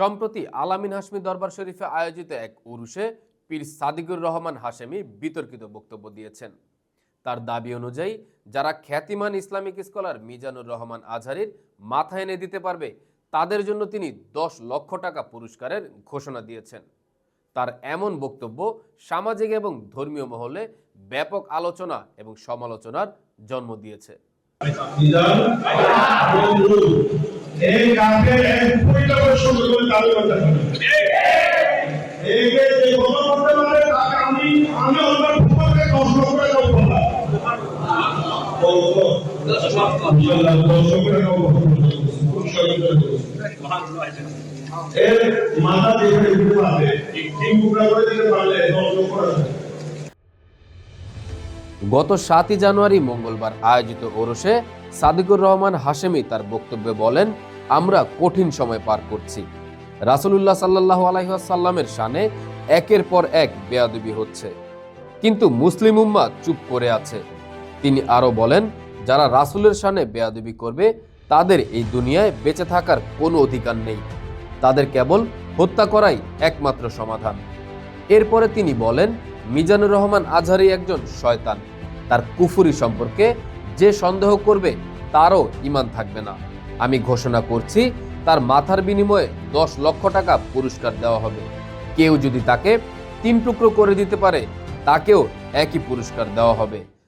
সম্প্রতি আলামিন হাসমি দরবার শরীফে আয়োজিত এক উরুষে পীর সাদিকুর রহমান হাশেমি বিতর্কিত বক্তব্য দিয়েছেন। তার দাবি অনুযায়ী, যারা খ্যাতিমান ইসলামিক স্কলার মিজানুর রহমান আজহারির মাথা এনে দিতে পারবে, তাদের জন্য তিনি দশ লক্ষ টাকা পুরস্কারের ঘোষণা দিয়েছেন। তার এমন বক্তব্য সামাজিক এবং ধর্মীয় মহলে ব্যাপক আলোচনা এবং সমালোচনার জন্ম দিয়েছে। এই এক করে করে চালু করতে হবে। এই যে তাকে আমি আমি করে করে পারবে করে পারলে দশ টাকা গত সাতই জানুয়ারি মঙ্গলবার আয়োজিত ওরসে সাদিকুর রহমান হাশেমি তার বক্তব্যে বলেন, আমরা কঠিন সময় পার করছি। রাসূলুল্লাহ সাল্লাহ আলাইসাল্লামের শানে একের পর এক বেয়াদবি হচ্ছে। কিন্তু মুসলিম উম্মা চুপ করে আছে। তিনি আরও বলেন, যারা রাসূলের শানে বেয়াদবি করবে, তাদের এই দুনিয়ায় বেঁচে থাকার কোনো অধিকার নেই। তাদের কেবল হত্যা করাই একমাত্র সমাধান। এরপরে তিনি বলেন, মিজানুর রহমান আজহারি একজন শয়তান। তার কুফুরি সম্পর্কে যে সন্দেহ করবে, তারও ইমান থাকবে না। আমি ঘোষণা করছি, তার মাথার বিনিময়ে দশ লক্ষ টাকা পুরস্কার দেওয়া হবে। কেউ যদি তাকে তিন টুকরো করে দিতে পারে, তাকেও একই পুরস্কার দেওয়া হবে।